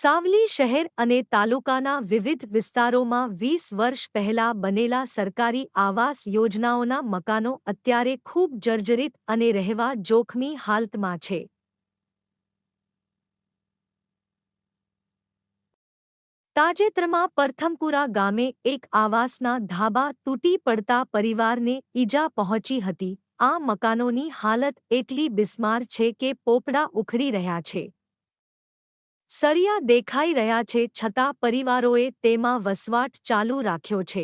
સાવલી શહેર અને તાલુકાના વિવિધ વિસ્તારોમાં વીસ વર્ષ પહેલા બનેલા સરકારી આવાસ યોજનાઓના મકાનો અત્યારે ખૂબ જર્જરિત અને રહેવા જોખમી હાલતમાં છે. તાજેતરમાં પરથમપુરા ગામે એક આવાસના ધાબા તૂટી પડતા પરિવારને ઈજા પહોંચી હતી. આ મકાનોની હાલત એટલી બિસ્માર છે કે પોપડા ઉખડી રહ્યા છે. સળિયા દેખાઈ રહ્યા છે છતાં પરિવારોએ તેમાં વસવાટ ચાલુ રાખ્યો છે.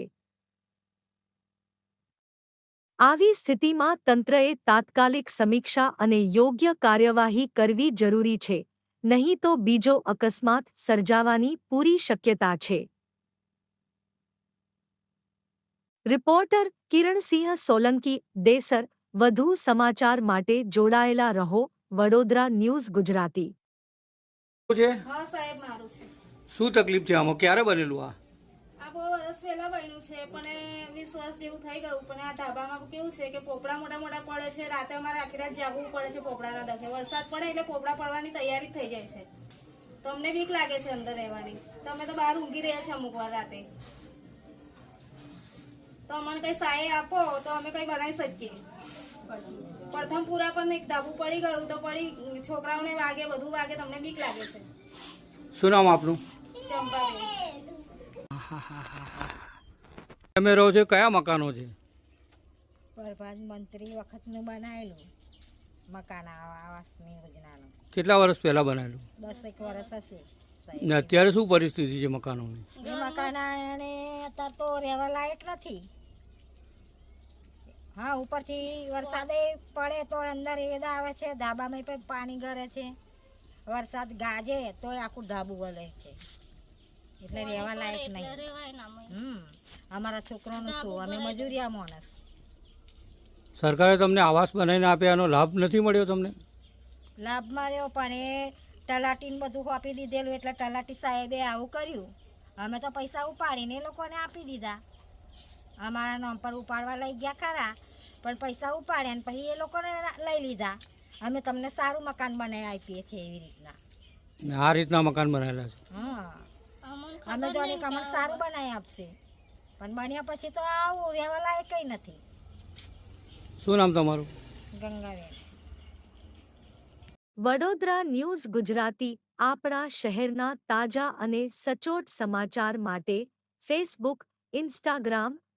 આવી સ્થિતિમાં તંત્રએ તાત્કાલિક સમીક્ષા અને યોગ્ય કાર્યવાહી કરવી જરૂરી છે, નહીં તો બીજો અકસ્માત સર્જાવાની પૂરી શક્યતા છે. રિપોર્ટર કિરણસિંહ સોલંકી, દેસર, વધુ સમાચાર માટે જોડાયેલા રહો, વડોદરા ન્યૂઝ ગુજરાતી. છે? હા સાહેબ મારું છે. શું તકલીફ છે આમાં? ક્યારે બનેલું આ? વર્ષ પહેલા બન્યું છે પણ વીસ વર્ષ જેવું થઈ ગયું. પણ આ ધાબામાં કેવું છે કે પોપડા મોટા મોટા પડે છે રાતે અમારે આખી રાત જાગવું પડે છે પોપડાના દખે. વરસાદ પડે એટલે પોપડા પડવાની તૈયારી થઈ જાય છે. તો અમને બીક લાગે છે અંદર રહેવાની? તો અમે તો બહાર ઊંઘી રહ્યા છે અમુક વાર રાતે. તો અમને કઈ સહાય આપો તો અમે કઈ બનાવી શકીએ. પ્રથમ પૂરા પણ એક ધાબુ પડી ગયું તો પડી છોકરાઓને વાગે બધું વાગે તમને બીક લાગે છે. શું નામ આપનું? ચંપાબેન. તમે રહો છો કયા મકાનો છે? પ્રધાનમંત્રી વખતનું બનાવેલું. મકાન આવા- આવાસની યોજનાનું. કેટલા વર્ષ પહેલા બનાવેલું? એક વર્ષ હશે. ને અત્યારે શું પરિસ્થિતિ છે મકાનોની? મકાન અને અત્યારે તો રહેવા લાયક નથી. હા ઉપરથી વરસાદે પડે તો અંદર એદા આવે છે ધાબામાં પણ પાણી ગરે છે. વરસાદ ગાજે તો આખું ધાબું વળે છે. એટલે રહેવા લાયક નહીં. હમ અમારા છોકરાનું શું? અમે મજૂરિયા માણસ. સરકારે તમને આવાસ બનાવીને આપ્યા એનો લાભ નથી મળ્યો તમને? લાભ મળ્યો પણ એ તલાટીને બધું આપી દીધેલું એટલે તલાટી સાહેબે આવું કર્યું. અમે તો પૈસા ઉપાડીને એ લોકોને આપી દીધા. અમારા નામ પર ઉપાડવા લઈ ગયા ખરા પણ પૈસા ઉપાડ્યા ને પછી એ લોકોને લઈ લીધા. અમે તમને સારું મકાન બનાવી આપીએ છીએ એવી રીતના. આ રીતના મકાન બનાવેલા છે. હા. અમે જો કમર સારું બનાવી આપશે. પણ બન્યા પછી તો આવું રહેવા લાયક કંઈ નથી. શું નામ તમારું? ગંગાબેન. વડોદરા ન્યૂઝ ગુજરાતી આપણા શહેરના તાજા અને સચોટ સમાચાર માટે ફેસબુક ઇન્સ્ટાગ્રામ